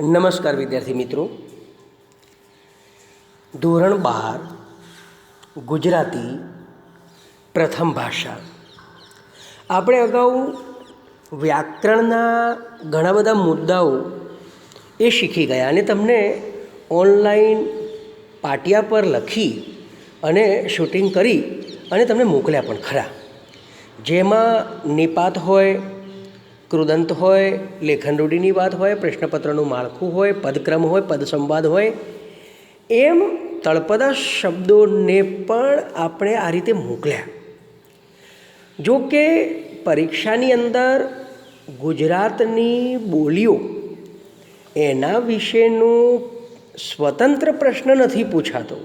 નમસ્કાર વિદ્યાર્થી મિત્રો. ધોરણ બાર, ગુજરાતી પ્રથમ ભાષા. આપણે અગાઉ વ્યાકરણના ઘણા બધા મુદ્દાઓ એ શીખી ગયા અને તમને ઓનલાઈન પાટિયા પર લખી અને શૂટિંગ કરી અને તમને મોકલ્યા પણ ખરા. જેમાં નિપાત હોય કૃદંત હોય લેખન રૂઢિની વાત હોય, પ્રશ્નપત્રનું માળખું હોય, પદક્રમ હોય, પદસંવાદ હોય, એમ તળપદા શબ્દોને પણ આપણે આ રીતે મોકલ્યા. જો કે પરીક્ષાની અંદર ગુજરાતની બોલીઓ એના વિશેનું સ્વતંત્ર પ્રશ્ન નથી પૂછાતો.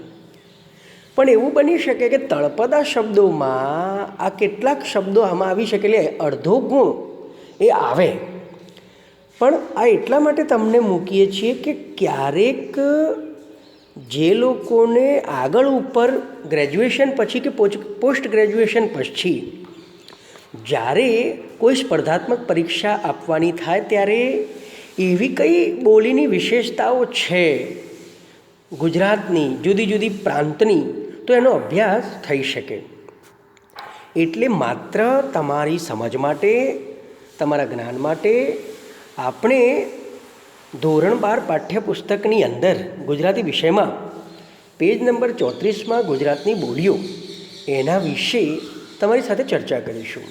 પણ એવું બની શકે કે તળપદા શબ્દોમાં આ કેટલાક શબ્દો આમાં આવી શકે એટલે અડધો ગુણ એ આવે. પણ આ એટલા માટે તમને મૂકીએ છીએ કે ક્યારેક જે લોકોને આગળ ઉપર ગ્રેજ્યુએશન પછી કે પોસ્ટ ગ્રેજ્યુએશન પછી જ્યારે કોઈ સ્પર્ધાત્મક પરીક્ષા આપવાની થાય ત્યારે એવી કઈ બોલીની વિશેષતાઓ છે ગુજરાતની, જુદી જુદી પ્રાંતની, તો એનો અભ્યાસ થઈ શકે. એટલે માત્ર તમારી સમજ માટે તમારા જ્ઞાન માટે આપણે ધોરણ બાર પાઠ્યપુસ્તકની અંદર ગુજરાતી વિષયમાં પેજ નંબર ચોત્રીસમાં ગુજરાતની બોલીઓ એના વિશે તમારી સાથે ચર્ચા કરીશું.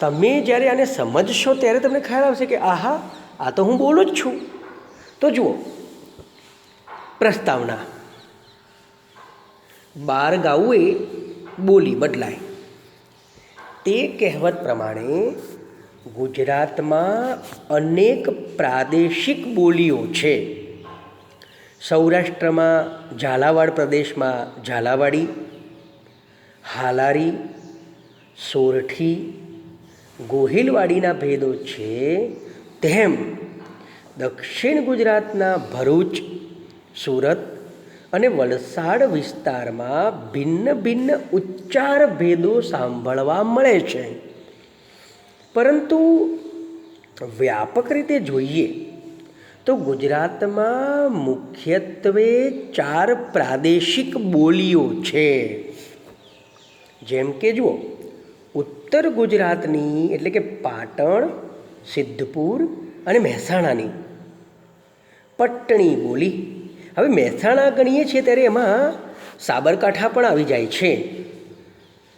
તમે જ્યારે આને સમજશો ત્યારે તમને ખ્યાલ આવશે કે આહા, આ તો હું બોલું જ છું. તો જુઓ, પ્રસ્તાવના. બાર ગાવું એ બોલી બદલાય. તે કહેવત પ્રમાણે ગુજરાતમાં અનેક પ્રાદેશિક બોલીઓ છે. સૌરાષ્ટ્રમાં ઝાલાવાડ પ્રદેશમાં ઝાલાવાડી, હાલારી, સોરઠી, ગોહિલવાડીના ભેદો છે. તેમ દક્ષિણ ગુજરાતના ભરૂચ, સુરત અને વલસાડ વિસ્તારમાં ભિન્ન ભિન્ન ઉચ્ચાર ભેદો સાંભળવા મળે છે. પરંતુ વ્યાપક રીતે જોઈએ તો ગુજરાતમાં મુખ્યત્વે ચાર પ્રાદેશિક બોલીઓ છે. જેમ કે જુઓ, ઉત્તર ગુજરાતની એટલે કે પાટણ, સિદ્ધપુર અને મહેસાણાની. પટ્ટણી બોલી. હવે મહેસાણા ગણીએ છીએ ત્યારે એમાં સાબરકાંઠા પણ આવી જાય છે.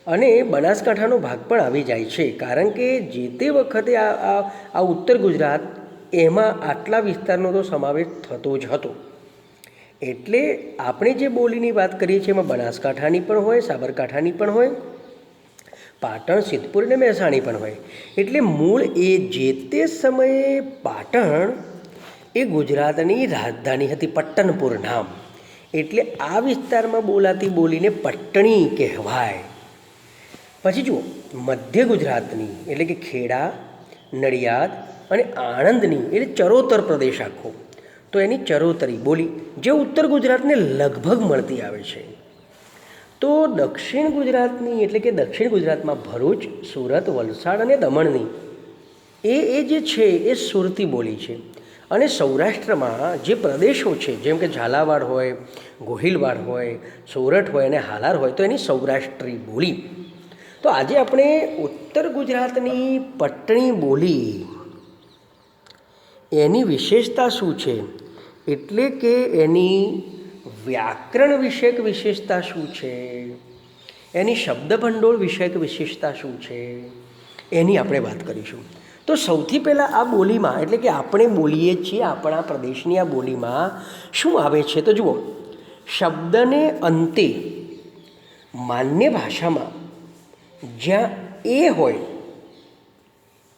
અને બનાસકાંઠાનો ભાગ પણ આવી જાય છે. કારણ કે જે તે વખતે આ આ ઉત્તર ગુજરાત એમાં આટલા વિસ્તારનો તો સમાવેશ થતો જ હતો. એટલે આપણે જે બોલીની વાત કરીએ છીએ એમાં બનાસકાંઠાની પણ હોય, સાબરકાંઠાની પણ હોય, પાટણ, સિદ્ધપુર અને મહેસાણી પણ હોય. એટલે મૂળ એ જે તે સમયે પાટણ એ ગુજરાતની રાજધાની હતી પટ્ટનપુર નામ. એટલે આ વિસ્તારમાં બોલાતી બોલીને પટ્ટણી કહેવાય. પછી જુઓ, મધ્ય ગુજરાતની, એટલે કે ખેડા, નડિયાદ અને આણંદની, એટલે ચરોતર પ્રદેશ આખો. તો એની ચરોતરી બોલી, જે ઉત્તર ગુજરાતને લગભગ મળતી આવે છે. તો દક્ષિણ ગુજરાતની, એટલે કે દક્ષિણ ગુજરાતમાં ભરૂચ, સુરત, વલસાડ અને દમણની, એ એ જે છે, એ સુરતી બોલી છે. અને સૌરાષ્ટ્રમાં જે પ્રદેશો છે, જેમ કે ઝાલાવાડ હોય, ગોહિલવાડ હોય, સોરઠ હોય અને હાલાર હોય, તો એની સૌરાષ્ટ્રી બોલી તો આજે આપણે ઉત્તર ગુજરાતની પટણી બોલી. એની વિશેષતા શું છે? એટલે કે એની વ્યાકરણ વિષયક વિશેષતા શું છે? એની શબ્દભંડોળ વિષયક વિશેષતા શું છે? એની આપણે વાત કરીશું. તો સૌથી પહેલાં આ બોલીમાં, એટલે કે આપણે બોલીએ છીએ આપણા પ્રદેશની આ બોલીમાં, શું આવે છે? તો જુઓ, શબ્દને અંતે માન્ય ભાષામાં જ્યાં એ હોય,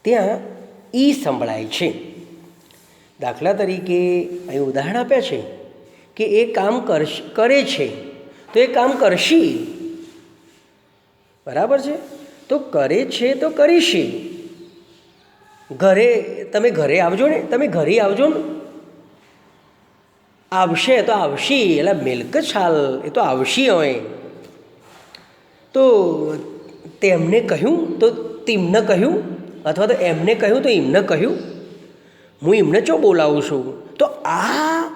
ત્યાં ઈ સંભળાય છે. દાખલા તરીકે અહીં ઉદાહરણ આપ્યા છે કે એ કામ કરશ, કરે છે, તો એ કામ કરશી. બરાબર છે? તો કરે છે તો કરીશી. ઘરે, તમે ઘરે આવજો ને, તમે ઘરે આવજો ને. આવશે તો આવશી, એટલે મિલ્ક છાલ એ તો આવશી હોય તો તેમને કહ્યું તો તેમને કહ્યું અથવા તો એમને કહ્યું તો એમને કહ્યું. હું એમને ચો બોલાવું છું? તો આ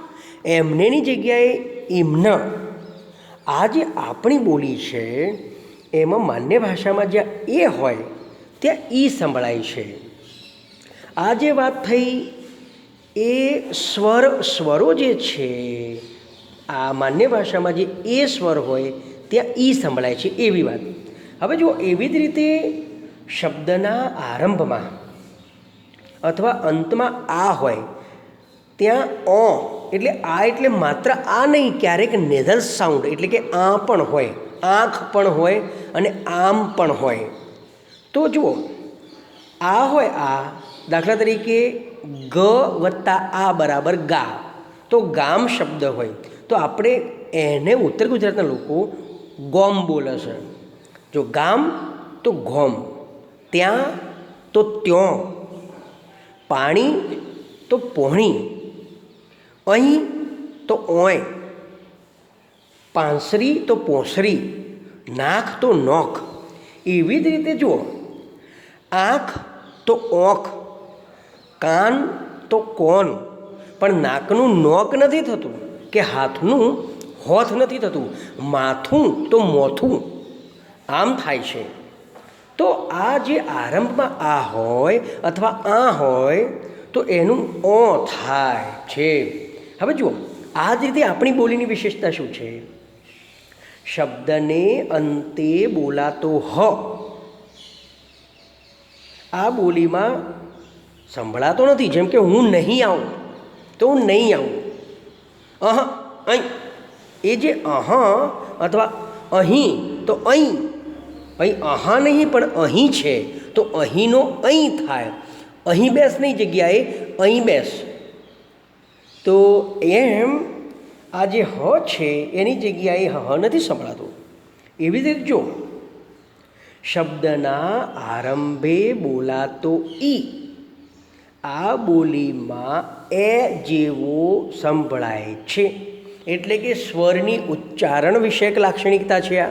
એમનેની જગ્યાએ એમના આ જે આપણી બોલી છે, એમાં માન્ય ભાષામાં જ્યાં એ હોય, ત્યાં ઈ સંભળાય છે. આ જે વાત થઈ, એ સ્વર, સ્વરો જે છે, આ માન્ય ભાષામાં જે એ સ્વર હોય, ત્યાં ઈ સંભળાય છે એવી વાત. હવે જો એવી જ રીતે શબ્દના આરંભમાં અથવા અંતમાં આ હોય, ત્યાં અ એટલે આ એટલે માત્ર આ નહીં, ક્યારેક નેધલ સાઉન્ડ એટલે કે આ પણ હોય, આંખ પણ હોય અને આમ પણ હોય. તો જુઓ, આ હોય આ, દાખલા તરીકે ગ વત્તા આ બરાબર ગા. તો ગામ શબ્દ હોય. તો આપણે એને ઉત્તર ગુજરાતના લોકો ગોમ બોલે છે. જો ગામ તો ગોમ ત્યાં તો ત્યો પાણી તો પોહણી અહીં તો ઓય પાંસરી તો પોસરી નાક તો નોખ એવી જ રીતે જુઓ આંખ તો ઓંખ કાન તો કોન પણ નાકનું નોક નથી થતું કે હાથનું હોથ નથી થતું, માથું, તો મોથું આમ થાય છે. તો આ જે આરંભમાં આ હોય અથવા આ હોય, તો એનું અ થાય છે. હવે જુઓ, આ જ રીતે આપણી બોલીની વિશેષતા શું છે? શબ્દને અંતે બોલાતો હ. આ બોલીમાં સંભળાતો નથી, જેમ કે હું નહીં આવું, તો હું નહીં આવું. અહ, અહીં. એ જે અહ અથવા અહીં, તો અહીં અહીં અહા નહીં, પણ અહીં છે. તો અહીંનો અહીં થાય. અહીં બેસની જગ્યાએ, અહીં બેસ. તો એમ આ જે હ છે, એની જગ્યાએ હ નથી સંભળાતું. એવી રીતે જો, શબ્દના આરંભે બોલાતો ઈ, આ બોલીમાં એ જેવો સંભળાય છે. એટલે કે સ્વરની ઉચ્ચારણ વિષયક લાક્ષણિકતા છે આ.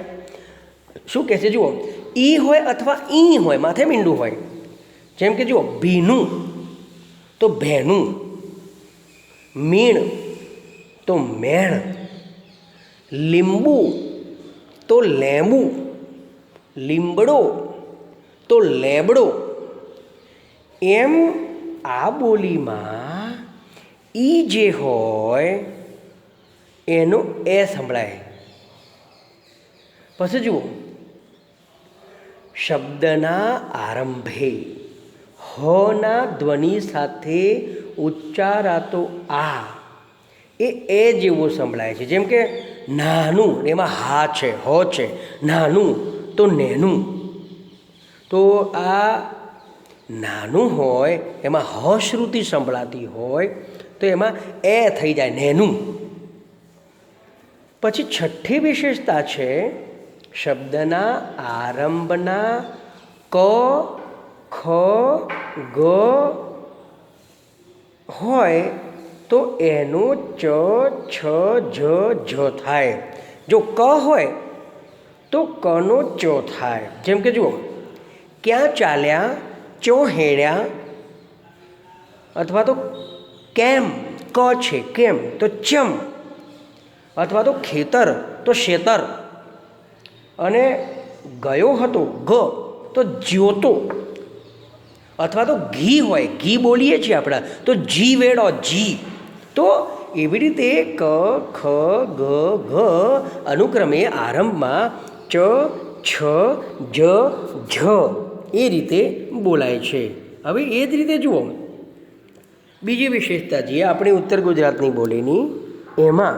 શું કહે છે? જુઓ, ઈ હોય અથવા ઈ હોય, માથે મીંડું હોય. જેમ કે જુઓ, ભીનું, તો ભેનું મીણ, તો મેણ. લીંબુ, તો લેંબુ. લીંબડો, તો લેબડો. એમ આ બોલીમાં ઈ જે હોય, એનો એ સંભળાય. પછી જુઓ શબ્દના આરંભે. હના ધ્વનિ સાથે ઉચ્ચારાતો આ. એ એ જેવો સંભળાય છે. જેમ કે નાનું, એમાં હા છે, હો છે. નાનું, તો નેનું. તો આ નાનું હોય, એમાં હ શ્રુતિ સંભળાતી હોય, તો એમાં એ થઈ જાય નેનું. પછી છઠ્ઠી વિશેષતા છે શબ્દના આરંભના ક ખ ગ હોય તો એનો ચ છ જ જ થાય જો ક હોય તો કનો ચ થાય જેમ કે જુઓ, ક્યાં ચાલ્યા, ચો હેડ્યા, અથવા તો કેમ, ક છે, કેમ, તો ચમ, અથવા તો ખેતર, તો શેતર અને ગયો હતો ગ તો જ્યોતો. અથવા તો ઘી હોય, ઘી બોલીએ છીએ આપણે, તો જી વેડો જી. તો એવી રીતે ક, ખ, ગ, ઘ અનુક્રમે આરંભમાં ચ, છ, જ, ઝ એ રીતે બોલાય છે. હવે એ જ રીતે જુઓ. બીજી વિશેષતા જે આપણી ઉત્તર ગુજરાતની બોલીની, એમાં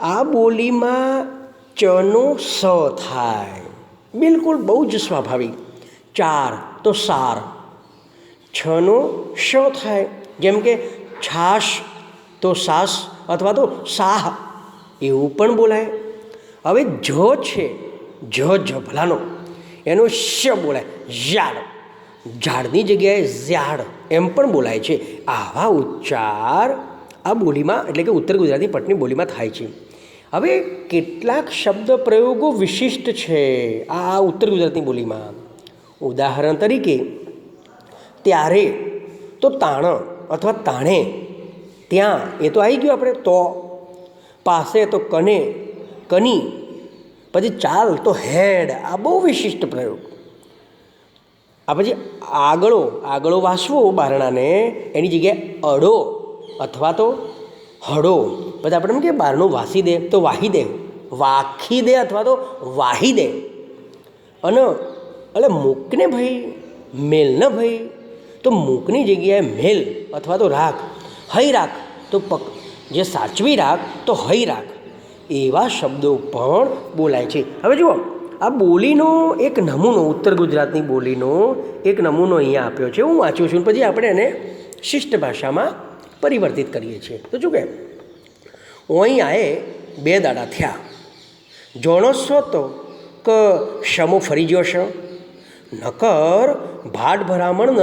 આ બોલીમાં ચનો સ થાય. બિલકુલ બહુ જ સ્વાભાવિક. ચાર તો સાર. છનો શ થાય. જેમ કે છાશ તો સાસ અથવા તો સાહ. એવું પણ બોલાય. હવે જ છે, જ જભલાનો એનો શ બોલાય ઝાડ. ઝાડની જગ્યાએ ઝાડ એમ પણ બોલાય છે. આવા ઉચ્ચાર આ બોલીમાં, એટલે કે ઉત્તર ગુજરાતી પટની બોલીમાં થાય છે. હવે કેટલાક શબ્દ પ્રયોગો વિશિષ્ટ છે આ ઉત્તર ગુજરાતની બોલીમાં. ઉદાહરણ તરીકે, ત્યારે તો તાણ અથવા તાણે, ત્યાં એ તો આવી ગયું આપણે, તો. પાસે તો કને, કની, પછી ચાલ તો હેડ. આ બહુ વિશિષ્ટ પ્રયોગ. આ પછી આગળો આગળો વાસવો બારણાને એની જગ્યાએ અડો અથવા તો હડો. પછી આપણે એમ કે બહારનું વાસી દે તો વાહી દે. વાખી દે અથવા તો વાહી દે. અને એટલે મૂકને ભાઈ, મેલ ન ભાઈ, તો મૂકની જગ્યાએ મેલ અથવા તો રાખ. હઈ રાખ, તો પક, જે સાચવી રાખ, તો હઈ રાખ. એવા શબ્દો પણ બોલાય છે. હવે જુઓ, આ બોલીનો એક નમૂનો, ઉત્તર ગુજરાતની બોલીનો એક નમૂનો અહીંયા આપ્યો છે. હું વાંચું છું પછી આપણે એને શિષ્ટ ભાષામાં પરિવર્તિત કરીએ છીએ. તો શું કે અહીં એ બે દાડા થયા. જોણોશો તો ક શમો ફરી ગયો છે નકર ભાટ ભરામણ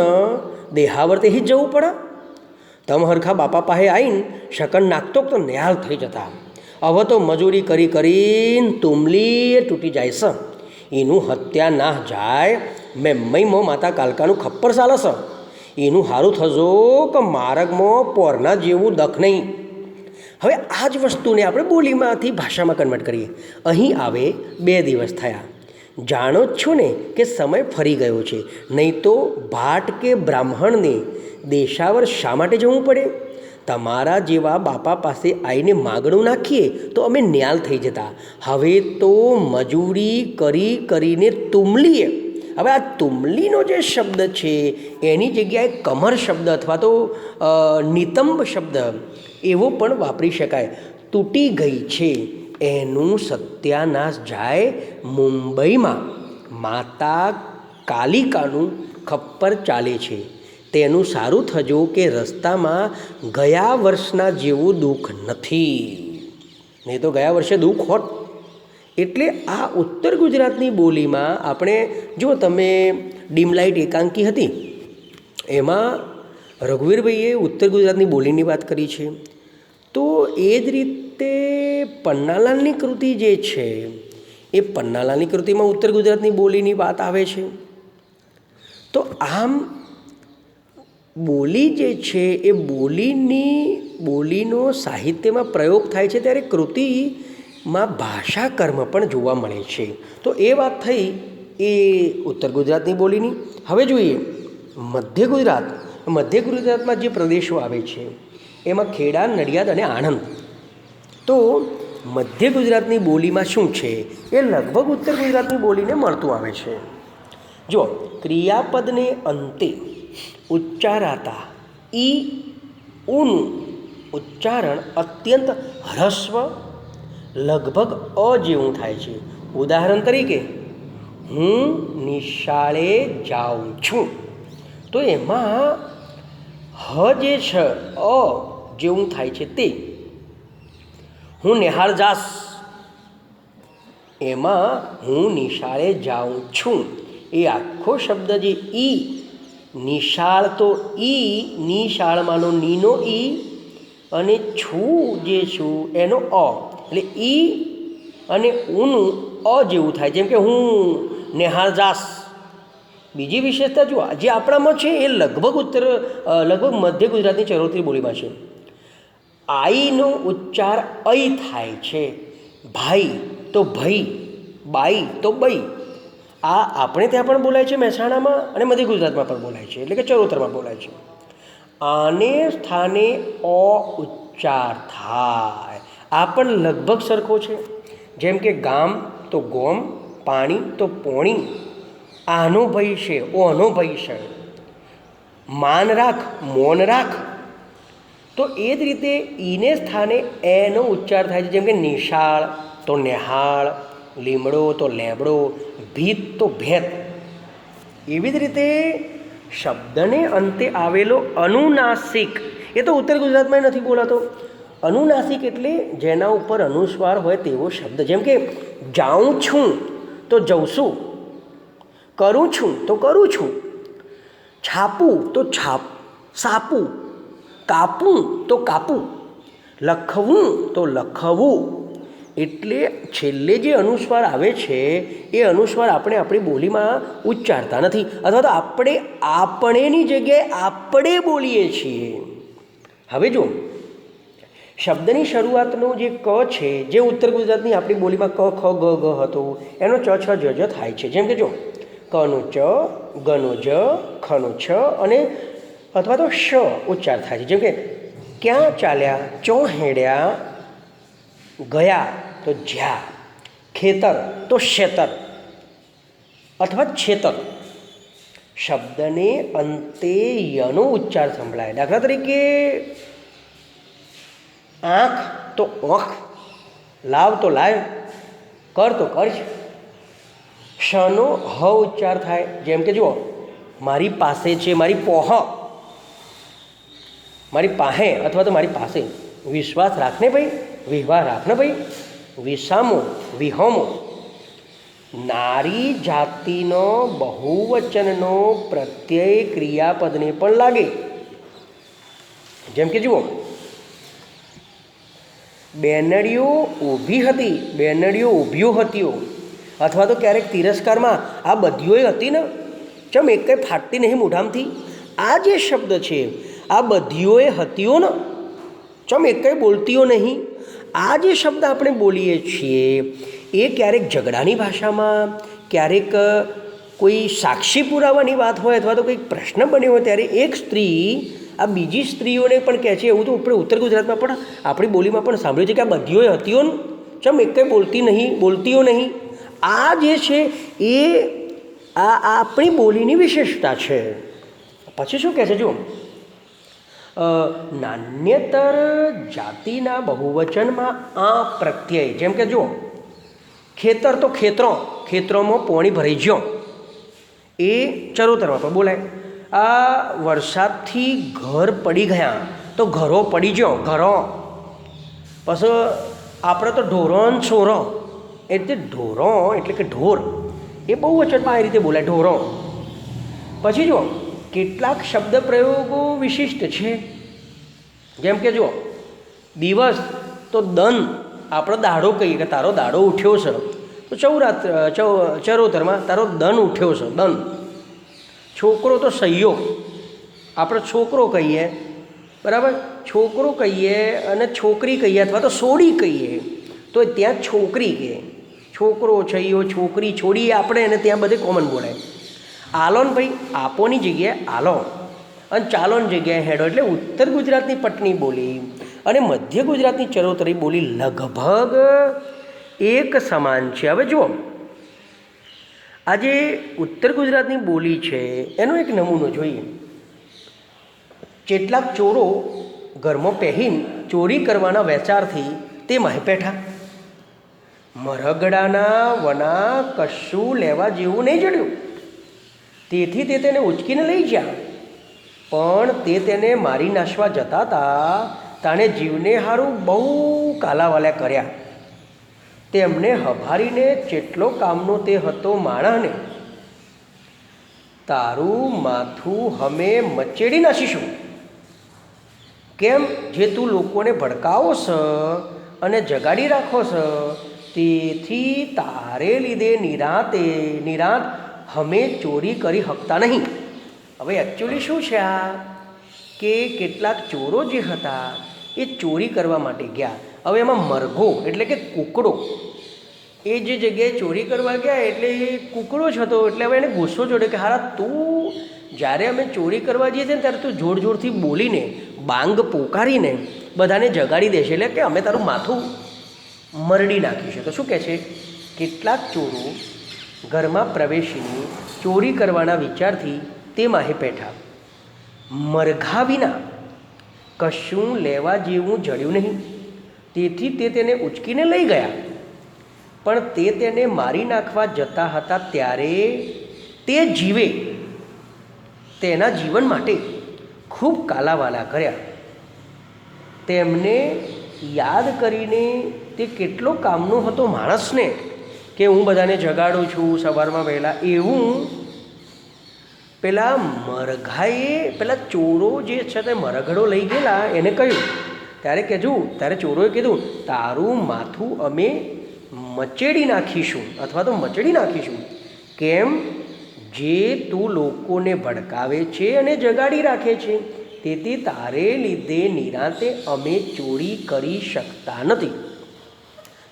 દેહાવર્તે જ જવું પડે. તમ હરખા બાપા પાસે આવીને શકન નાખતો તો નિહાલ થઈ જતા. હવે તો મજૂરી કરી કરીને તુમલી તૂટી જાય છે એનું હત્યા ના જાય મેં મય માતા કાલકાનું ખપ્પર ચાલે છે એનું સારું થજો કે માર્ગમાં પોરના જેવું દખ નહીં. હવે આ જ વસ્તુને આપણે બોલીમાંથી ભાષામાં કન્વર્ટ કરીએ. અહીં આવે બે દિવસ થયા. જાણો જ છો ને કે સમય ફરી ગયો છે. નહીં તો ભાટ કે બ્રાહ્મણને દેશાવર શા માટે જવું પડે? તમારા જેવા બાપા પાસે આવીને માગણું નાખીએ તો અમે ન્યાલ થઈ જતા. હવે તો મજૂરી કરી કરીને તુમલીએ હવે આ તુમલીનો જે શબ્દ છે, એની જગ્યાએ કમર શબ્દ અથવા તો નિતંબ શબ્દ એવો પણ વાપરી શકાય. તૂટી ગઈ છે, એનું સત્યાનાશ જાય મુંબઈમાં. માતા કાલિકાનું ખપ્પર ચાલે છે. તેનું સારું થજો કે રસ્તામાં ગયા વર્ષના જેવું દુઃખ નથી. નહીં તો ગયા વર્ષે દુઃખ હોત. એટલે આ ઉત્તર ગુજરાતની બોલીમાં આપણે જો તમે ડીમલાઇટ એકાંકી હતી, એમાં રઘુવીરભાઈએ ઉત્તર ગુજરાતની બોલીની વાત કરી છે. તો એ જ રીતે પન્નાલાલની કૃતિ જે છે, એ પન્નાલાલની કૃતિમાં ઉત્તર ગુજરાતની બોલીની વાત આવે છે. તો આમ બોલી જે છે, એ બોલીની, બોલીનો સાહિત્યમાં પ્રયોગ થાય છે, ત્યારે કૃતિમાં ભાષા કર્મ પણ જોવા મળે છે. તો એ વાત થઈ એ ઉત્તર ગુજરાતની બોલીની. હવે જોઈએ મધ્ય ગુજરાત. મધ્ય ગુજરાતમાં જે પ્રદેશો આવે છે, એમાં ખેડા, નડિયાદ અને આણંદ. તો મધ્ય ગુજરાતની બોલીમાં શું છે? એ લગભગ ઉત્તર ગુજરાતની બોલીને મળતું આવે છે. જો, ક્રિયાપદને અંતે ઉચ્ચારાતા ઈ ઉનું ઉચ્ચારણ અત્યંત હ્રસ્વ લગભગ અ જેવું થાય છે. ઉદાહરણ તરીકે, હું નિશાળે જાઉં છું. તો એમાં, હ જે છે, અ જેવું થાય છે તે. હું નિહાળ જાસ. એમાં, હું નિશાળે જાઉં છું. એ આખો શબ્દ જે ઈ, નિશાળ તો ઈ, નિશાળમાંનો નીનો ઈ, અને છું જે છું એનો અ. એટલે ઈ અને ઉનું અ જેવું થાય. જેમ કે હું નિહાળ જાસ બીજી વિશેષતા જુઓ જે આપણામાં છે એ લગભગ ઉત્તર લગભગ મધ્ય ગુજરાતની ચરોતરી બોલીમાં છે. આઈનો ઉચ્ચાર અઈ થાય છે. ભાઈ તો ભઈ, બાઈ તો બઈ. આ આપણે ત્યાં પણ બોલાય છે, મહેસાણામાં અને મધ્ય ગુજરાતમાં પણ બોલાય છે, એટલે કે ચરોતરમાં બોલાય છે. આને સ્થાને અ ઉચ્ચાર થાય. આ પણ લગભગ સરખો છે. જેમ કે ગામ તો ગોમ, પાણી તો પોણી. આનો ભય છે, ઓનો ભય છે. માન રાખ, મૌન રાખ. તો એ જ રીતે ઈને સ્થાને એનો ઉચ્ચાર થાય છે. જેમ કે નિશાળ તો નેહાળ, લીમડો તો લેબડો, ભીત તો ભેત. એવી જ રીતે શબ્દને અંતે આવેલો અનુનાસિક. એ તો ઉત્તર ગુજરાતમાં નથી બોલાતો. અનુનાસિક એટલે જેના ઉપર અનુસ્વાર હોય તેવો શબ્દ. જેમ કે જાઉં છું તો જઉં કરું છું તો કરું છું, છાપું તો છાપ, સાપું કાપું તો કાપું, લખવું તો લખવું. એટલે છેલ્લે જે અનુસ્વાર આવે છે, એ અનુસ્વાર આપણે આપણી બોલીમાં ઉચ્ચારતા નથી. અથવા તો આપણે આપણેની જગ્યાએ આપણે બોલીએ છીએ. હવે જો શબ્દની શરૂઆતનું જે ક છે, જે ઉત્તર ગુજરાતની આપણી બોલીમાં ક, ખ, ગ ગ હતું, એનો ચ, છ, જ જ થાય છે. જેમ કે જો, કનું ચ, ગનું જ, ખનું છ અને અથવા તો શ ઉચ્ચાર થાય છે. જેમ કે, ક્યાં ચાલ્યા, ચો હેડ્યા, ગયા તો જ્યા, ખેતર તો શેતર અથવા છેતર. શબ્દને અંતે યનો ઉચ્ચાર સંભળાય. દાખલા તરીકે આંખ તો ઓખ, લાવ તો લાવ કર તો કરજ શનો હ ઉચ્ચાર થાય. જેમ કે જુઓ, મારી પાસે છે મારી પોહ. મારી પાસે અથવા તો મારી પાસે. વિશ્વાસ રાખને ભાઈ, વિવાહ રાખને ભાઈ વિસામો વિહોમો. નારી જાતિનો બહુવચનનો પ્રત્યય ક્રિયાપદને પણ લાગે. જેમ કે જુઓ બેનડીઓ ઊભી હતી, બેનડીઓ ઊભીઓ હતીઓ. અથવા તો ક્યારેક તિરસ્કારમાં આ બધીઓય હતી ને? ચમ એક કંઈ ફાટતી નહીં મોઢામથી? આ જે શબ્દ છે, આ બધીઓએ હતીઓ ને? ચમ એક કંઈ બોલતીઓ નહીં? આ જે શબ્દ આપણે બોલીએ છીએ, એ ક્યારેક ઝઘડાની ભાષામાં, ક્યારેક કોઈ સાક્ષી પુરાવાની વાત હોય અથવા તો કંઈક પ્રશ્ન બન્યો હોય, ત્યારે એક સ્ત્રી આ બીજી સ્ત્રીઓને પણ કહે છે, એવું તો આપણે ઉત્તર ગુજરાતમાં પણ આપણી બોલીમાં પણ સાંભળ્યું છે કે આ બધીઓએ હતીઓ ચમ એક કંઈ બોલતી નહીં, બોલતીઓ નહીં. આ જે છે એ આ આપણી બોલીની વિશેષતા છે. પછી શું કહે છે જો નાન્યતર જાતિના બહુવચનમાં આ પ્રત્યય, જેમ કે જુઓ, ખેતર તો ખેતરો, ખેતરોમાં પોણી ભરી ગયો એ ચરોતરમાં પણ બોલાય. આ વરસાદથી ઘર પડી ગયા. તો ઘરો પડી ગયો ઘરો. પછી આપણે તો ઢોરણ છોરો. એટલે ઢોરો, એટલે કે ઢોર. એ બહુ વચનમાં આ રીતે બોલાય, ઢોરો. પછી જુઓ, કેટલાક શબ્દ પ્રયોગો વિશિષ્ટ છે. જેમ કે જુઓ, દિવસ તો દન. આપણો દાડો કહીએ કે તારો દાડો ઉઠ્યો છે. તો ચૌરાત્ર, ચૌ, ચરોતરમાં તારો દન ઉઠ્યો છે, દન. છોકરો તો સહયોગ આપણે છોકરો કહીએ, બરાબર? છોકરો કહીએ અને છોકરી કહીએ અથવા તો સોડી કહીએ, તો ત્યાં છોકરી કહે છોકરો છૈયો છોકરી, છોડી આપણે એને ત્યાં બધે કોમન બોલાય. આલોન ભાઈ, આપોની જગ્યાએ આલો. અને ચાલોન જગ્યાએ હેડો એટલે ઉત્તર ગુજરાતની પટની બોલી અને મધ્ય ગુજરાતની ચરોતરી બોલી લગભગ એક સમાન છે. હવે જુઓ. આજે ઉત્તર ગુજરાતની બોલી છે, એનો એક નમૂનો જોઈએ. કેટલાક ચોરો ઘરમાં પહેરીને ચોરી કરવાના વેચારથી તે માહી બેઠા. મરગડાના વના કશું લેવા જેવું નહીં જડ્યું તેથી તે તેને ઉચકીને લઈ ગયા. પણ તે તેને મારી નાશવા જતા હતા તાણે જીવને હારું બહુ કાલાવાલ્યા કર્યા. તેમને હભારીને જેટલો કામનો તે હતો માણસને તારું માથું હમે મચેડી નાખીશું. કેમ? જે તું લોકોને ભડકાવો છ અને જગાડી રાખો છ તેથી તારે લીધે નિરાતે, નિરાત હમે ચોરી કરી શકતા નહીં. હવે એકચ્યુઅલી શું છે આ? કે કેટલાક ચોરો જે હતા, એ ચોરી કરવા માટે ગયા. હવે એમાં મરઘો, એટલે કે કૂકડો. એ જે જગ્યાએ ચોરી કરવા ગયા, એટલે એ કૂકડો જ હતો, એટલે હવે એને ગુસ્સો જોડ્યો કે હારા, તું જ્યારે અમે ચોરી કરવા જઈએ છીએ ને ત્યારે તું જોર જોરથી બોલીને, બાંગ પોકારીને બધાને જગાડી દેશે, એટલે કે અમે તારું માથું મરડી નાખીશું તો શું કહે છે? કેટલાક ચોરો ઘરમાં પ્રવેશીને ચોરી કરવાના વિચારથી તે માહે પેઠા મરઘા વિના કશું લેવા જેવું જડ્યું નહીં. તેથી તે તેને ઉચકીને લઈ ગયા. પણ તે તેને મારી નાખવા જતા હતા ત્યારે તે જીવે. તેના જીવન માટે ખૂબ કાલાવાલા કર્યા. તેમને યાદ કરીને તે કેટલો કામનો હતો માણસને કે હું બધાને જગાડું છું સવારમાં વહેલા. એવું પેલા મરઘાએ, પેલા ચોરો જે છે તે મરઘડો લઈ ગયેલા, એને કહ્યું ત્યારે કહેજું, ત્યારે ચોરોએ કીધું, તારું માથું અમે મચેડી નાખીશું, અથવા તો મચડી નાખીશું. કેમ? જે તું લોકોને ભડકાવે છે અને જગાડી રાખે છે, તેથી તારે લીધે નિરાતે અમે ચોરી કરી શકતા નથી.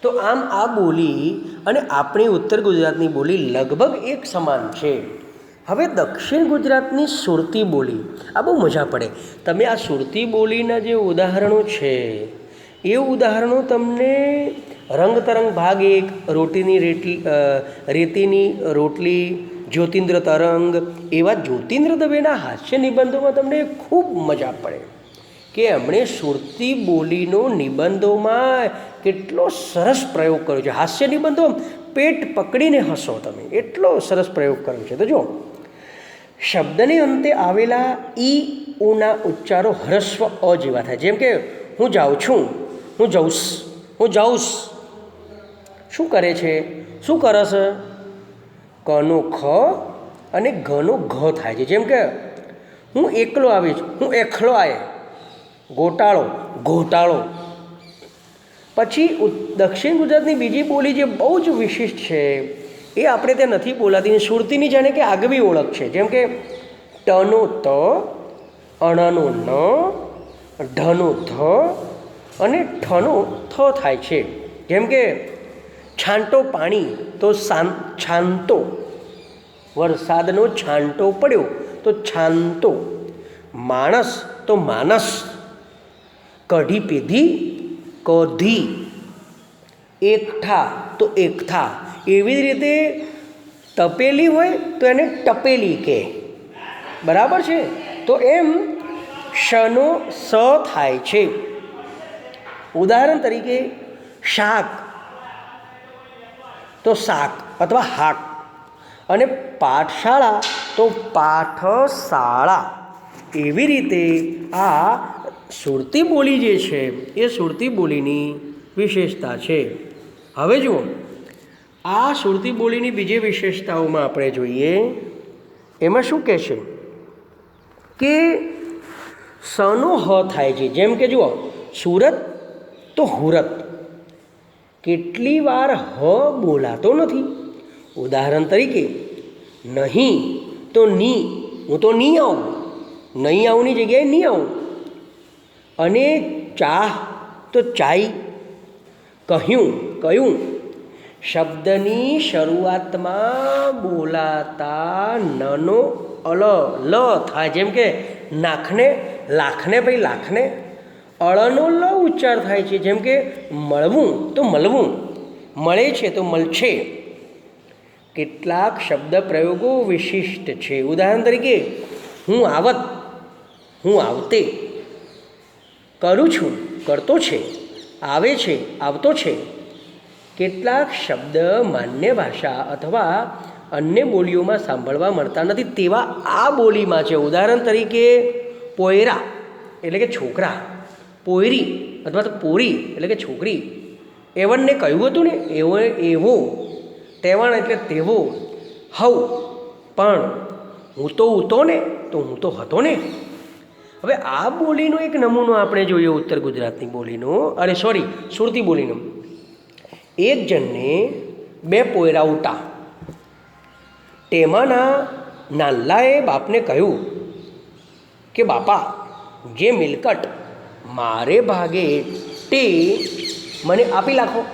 તો આમ આ બોલી અને આપણી ઉત્તર ગુજરાતની બોલી લગભગ એક સમાન છે. હવે દક્ષિણ ગુજરાતની સુરતી બોલી, આ બહુ મજા પડે. તમે આ સુરતી બોલીના જે ઉદાહરણો છે, એ ઉદાહરણો તમને રંગતરંગ ભાગ એક, રોટીની રેટલી રેતીની રોટલી જ્યોતિન્દ્ર તરંગ, એવા જ્યોતિન્દ્ર દવેના હાસ્ય નિબંધોમાં તમને ખૂબ મજા પડે. કે એમણે સુરતી બોલીનો નિબંધોમાં કેટલો સરસ પ્રયોગ કર્યો છે. હાસ્ય નિબંધો પેટ પકડીને હસો તમે. એટલો સરસ પ્રયોગ કર્યો છે. તો જો શબ્દને અંતે આવેલા ઈ ઉના ઉચ્ચારો હ્રસ્વ અ જેવા થાય. જેમ કે, હું જાઉં છું, હું જઉંસ, હું જાઉંસ. શું કરે છે? શું કરશ કનો ખ અને ઘનો ઘ થાય છે. જેમ કે, હું એકલો આવીશ હું એકલો આવે ગોટાળો ગોટાળો. પછી દક્ષિણ ગુજરાતની બીજી બોલી જે બહુ જ વિશિષ્ટ છે એ આપણે ત્યાં નથી બોલાતી. ને સુરતીની જાણે કે આગવી ઓળખ છે. જેમ કે ટનો ત, અણનો ન, ઢનો ધ અને ઠનો થ થાય છે. જેમ કે છાંટો પાણી તો છાંતો. વરસાદનો છાંટો પડ્યો તો છાંતો. માણસ તો માનસ. કઢી પીધી કધી એકઠા તો એકઠા. એવી જ રીતે તપેલી હોય તો એને ટપેલી કે. બરાબર છે? તો એમ શનો સ થાય છે. ઉદાહરણ તરીકે શાક. તો શાક અથવા હાક. અને પાઠશાળા તો પાઠશાળા. એવી રીતે આ સુરતી બોલી જે છે, એ સુરતી બોલીની વિશેષતા છે. હવે જુઓ. આ સુરતી બોલીની બીજી વિશેષતાઓમાં આપણે જોઈએ, એમાં શું કહે છે? કે સનો હ થાય છે. જેમ કે જુઓ, સુરત તો હુરત. કેટલી વાર હ બોલાતો નથી. ઉદાહરણ તરીકે, નહીં તો ની. હું તો નહીં આવું. નહીં આવુંની જગ્યાએ નહીં આવું. અને ચાહ તો ચાઈ. કહ્યું કયું શબ્દની શરૂઆતમાં બોલાતા નનો અલ, લ થાય. જેમ કે નાખને, લાખને ભાઈ લાખને. અળનો લ ઉચ્ચાર થાય છે. જેમ કે મળવું, તો મળવું. મળે છે, તો મળશે. કેટલાક શબ્દ પ્રયોગો વિશિષ્ટ છે. ઉદાહરણ તરીકે, હું આવત, હું આવતે. કરું છું, કરતો છે, આવે છે, આવતો છે. કેટલાક શબ્દ માન્ય ભાષા અથવા અન્ય બોલીઓમાં સાંભળવા મળતા નથી. તેવા આ બોલીમાં છે. ઉદાહરણ તરીકે પોયરા, એટલે કે છોકરા, પોયરી અથવા તો પોરી, એટલે કે છોકરી. એવણને કહ્યું હતું ને એવો એવો, તેવણ એટલે તેવો હવ પણ, હું તો ઉતો ને, તો હું તો હતો ને. હવે આ બોલીનો એક નમૂનો આપણે જોઈએ ઉત્તર ગુજરાતની બોલીનો. અરે સોરી સુરતી બોલીનો. એક જણને બે પોયરા ઉટા તેમાંના નાલ્લાએ બાપને કહ્યું કે, બાપા, જે મિલકત મારે ભાગે તે મને આપી નાખો.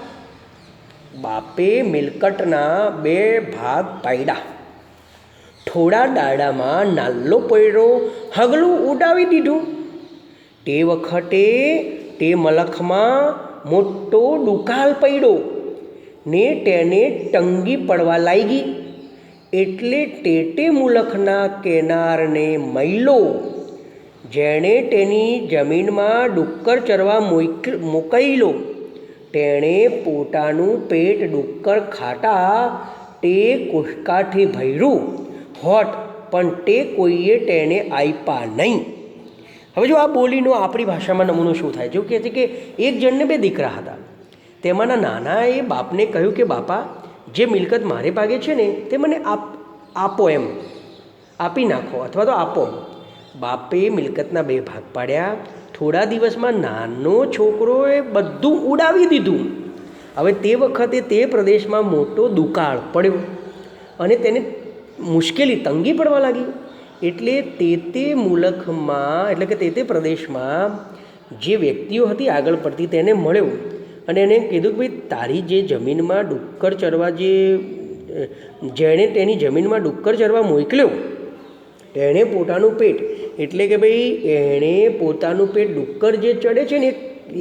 બાપે મિલકતના બે ભાગ પાડ્યા. થોડા દાડામાં નાલ્લો પોયરો હગલું ઉડાવી દીધું. તે વખતે તે મલખમાં મોટો દુકાળ પડ્યો. ને તેને ટંગી પડવા લાગી. એટલે ટેટે મુલખના કેનારને મૈલો જેણે તેની જમીનમાં ડુક્કર ચરવા મોકલ્યો તેણે પોતાનું પેટ ડુક્કર ખાતા તે કુશકાથી ભર્યું. હોટ, પણ તે કોઈએ તેને આપ્યા નહીં. હવે જો આ બોલીનો આપણી ભાષામાં નમૂનો શું થાય? જો કહે છે કે એક જણને બે દીકરા હતા. તેમાંના નાનાએ બાપને કહ્યું કે, બાપા, જે મિલકત મારે ભાગે છે ને, તે મને આપ, આપો એમ. આપી નાખો અથવા તો આપો. બાપે મિલકતના બે ભાગ પાડ્યા. થોડા દિવસમાં નાનો છોકરોએ બધું ઉડાવી દીધું. હવે તે વખતે તે પ્રદેશમાં મોટો દુકાળ પડ્યો અને તેને મુશ્કેલી તંગી પડવા લાગી. એટલે તે તે મુલકમાં, એટલે કે તે તે પ્રદેશમાં જે વ્યક્તિઓ હતી આગળ પડતી તેને મળ્યો. અને એને કીધું કે ભાઈ, તારી જે જમીનમાં ડુક્કર ચરવા જે જેણે તેની જમીનમાં ડુક્કર ચરવા મોકલ્યો એણે પોતાનું પેટ, એટલે કે ભાઈ, એણે પોતાનું પેટ ડુક્કર જે ચડે છે ને,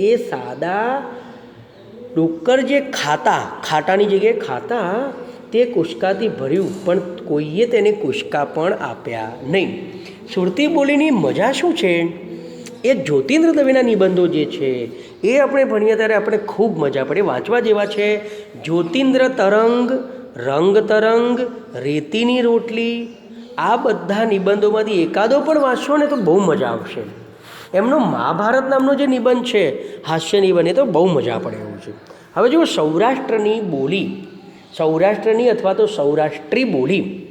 એ સાદા ડુક્કર જે ખાતા, ખાટાની જગ્યાએ ખાતા, તે કુશકાથી ભર્યું, પણ કોઈએ તેને કુશકા પણ આપ્યા નહીં. સુરતી બોલીની મજા શું છે? એ જ્યોતિન્દ્ર દવેના નિબંધો જે છે, એ આપણે ભણીએ ત્યારે આપણે ખૂબ મજા પડે. વાંચવા જેવા છે, જ્યોતિન્દ્ર તરંગ, રંગ તરંગ, રેતીની રોટલી, આ બધા નિબંધોમાંથી એકાદો પણ વાંચશો ને તો બહુ મજા આવશે. એમનો મહાભારત નામનો જે નિબંધ છે, હાસ્ય નિબંધ, એ તો બહુ મજા પડે એવું છે. હવે જો સૌરાષ્ટ્રની બોલી, સૌરાષ્ટ્રની અથવા તો સૌરાષ્ટ્રી બોલી,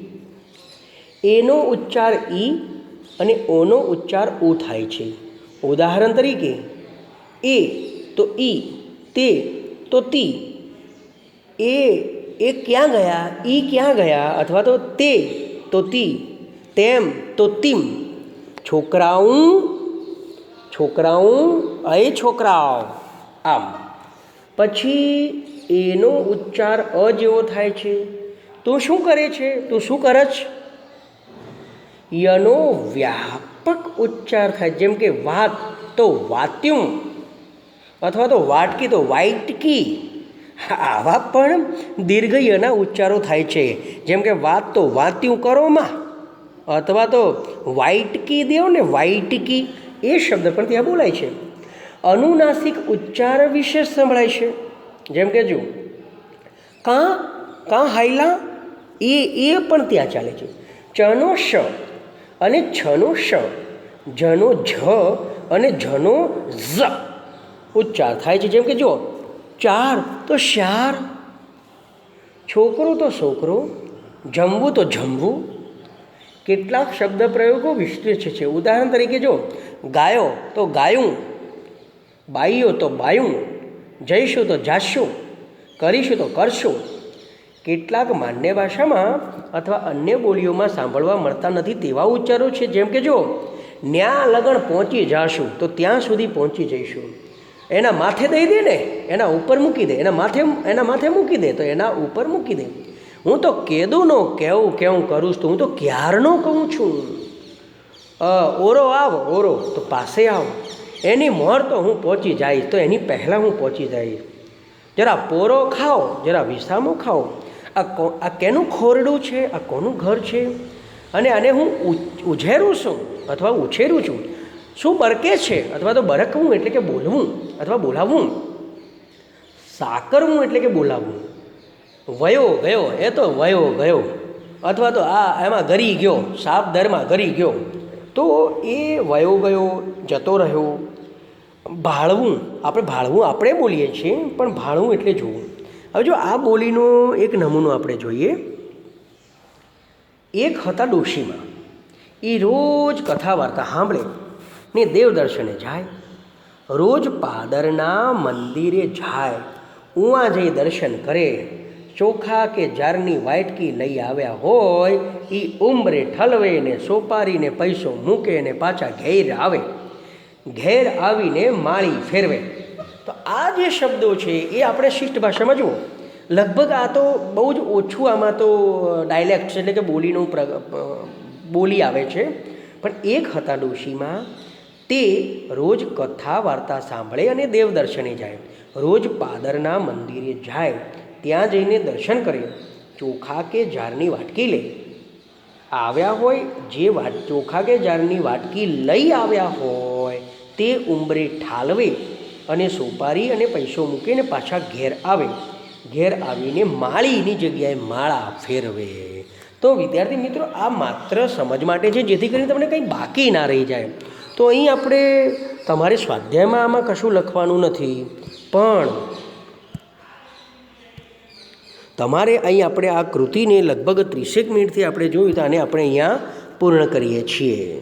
એનો ઉચ્ચાર ઈ અને ઓનો ઉચ્ચાર ઓ થાય છે. ઉદાહરણ તરીકે, એ તો ઈ, તે તો તી. એ એ ક્યાં ગયા, ઈ ક્યાં ગયા અથવા તો તે તો તી, તેમ તો તીમ. છોકરાઓ છોકરાઓ અય છોકરાઓ, આમ. પછી એનો ઉચ્ચાર અ જેવો થાય છે. તું શું કરે છે? તું શું કરચ યનો વ્યાપક ઉચ્ચાર થાય. જેમ કે વાત તો વાત્યું અથવા તો વાટકી તો વાઇટકી. આવા પણ દીર્ઘયના ઉચ્ચારો થાય છે. જેમ કે વાત તો વાત્યું કરોમાં અથવા તો વાઇટકી દેવ ને વાઇટકી એ શબ્દ પણ ત્યાં બોલાય છે. અનુનાસિક ઉચ્ચાર વિશે સંભળાય છે. જેમ કે જો, કાં કાં હાયલા, એ એ પણ ત્યાં ચાલે છે. ચનો શ અને છનો શ જનો જ અને જનો ઝ. ઉચ્ચાર થાય છે જેમ કે જો ચાર તો શાર છોકરો તો છોકરો જમવું તો જમવું કેટલાક શબ્દ પ્રયોગો વિશ્લેષ છે. ઉદાહરણ તરીકે જો, ગાયો તો ગાયું, બાઈઓ તો બાયું, જઈશું તો જાશું, કરીશું તો કરશું. કેટલાક માન્ય ભાષામાં અથવા અન્ય બોલીઓમાં સાંભળવા મળતા નથી તેવા ઉચ્ચારો છે. જેમ કે જો, ન્યા લગણ પહોંચી જાશું, તો ત્યાં સુધી પહોંચી જઈશું. એના માથે દઈ દે ને, એના ઉપર મૂકી દે. એના માથે એના માથે મૂકી દે, તો એના ઉપર મૂકી દે. હું તો કેદુનો કેવું કેવું કરું છું, તો હું તો ક્યારનો કહું છું? ઓરો આવ, ઓરો, તો પાસે આવ. એની મોર તો હું પહોંચી જઈશ, તો એની પહેલાં હું પહોંચી જઈશ. જરા પોરો ખાઓ, જરા વિસામો ખાઓ. આ કો, આ કેનું ખોરડું છે? આ કોનું ઘર છે? અને આને હું ઉછેરું છું અથવા ઉછેરું છું. શું બરકે છે? અથવા તો બરકવું એટલે કે બોલવું અથવા બોલાવવું? સાકરવું એટલે કે બોલાવવું? વયો, ગયો, એ તો વયો, ગયો. અથવા તો આ, એમાં ગરી ગયો, સાપ દરમાં ગરી ગયો. તો એ વયો, ગયો, જતો રહ્યો. ભાળવું, આપણે ભાળવું આપણે બોલીએ છીએ, પણ ભાળવું એટલે જોવું. હવે જો આ બોલીનો એક નમૂનો આપણે જોઈએ, એક હતા ડોશીમાં. એ રોજ કથા વાર્તા સાંભળે ને દેવદર્શને જાય. રોજ પાદરના મંદિરે જાય ઉવા જઈ દર્શન કરે. ચોખા કે જારની વાટકી લઈ આવ્યા હોય એ ઉમરે ઠલવે ને સોપારીને પૈસો મૂકે ને પાછા ઘેર આવે. ઘેર આવીને માળી ફેરવે. તો આ જે શબ્દો છે, એ આપણે શિષ્ટ ભાષામાં જુઓ. લગભગ આ તો બહુ જ ઓછું આમાં તો ડાયલેક્ટ એટલે કે બોલીનું બોલી આવે છે. પણ એક હતા ડોશીમાં, તે રોજ કથા વાર્તા સાંભળે અને દેવદર્શને જાય. રોજ પાદરના મંદિરે જાય, ત્યાં જઈને દર્શન કરે. ચોખા કે જારની વાટકી લે. આવ્યા હોય, જે વાટ, ચોખા કે જારની વાટકી લઈ આવ્યા હોય, તે ઉંબરે ઠાલવે. અને સોપારી અને પૈસો મૂકીને પાછા ઘેર આવે. ઘેર આવીને માળીની જગ્યાએ માળા ફેરવે. તો વિદ્યાર્થી મિત્રો, આ માત્ર સમજ માટે છે, જેથી કરીને તમને કંઈ બાકી ના રહી જાય. તો અહીં આપણે તમારે સ્વાધ્યાયમાં આમાં કશું લખવાનું નથી. પણ તમારે અહીં આપણે આ કૃતિને લગભગ ત્રીસેક મિનિટથી આપણે જોયું તો આને આપણે અહીંયા પૂર્ણ કરીએ છીએ.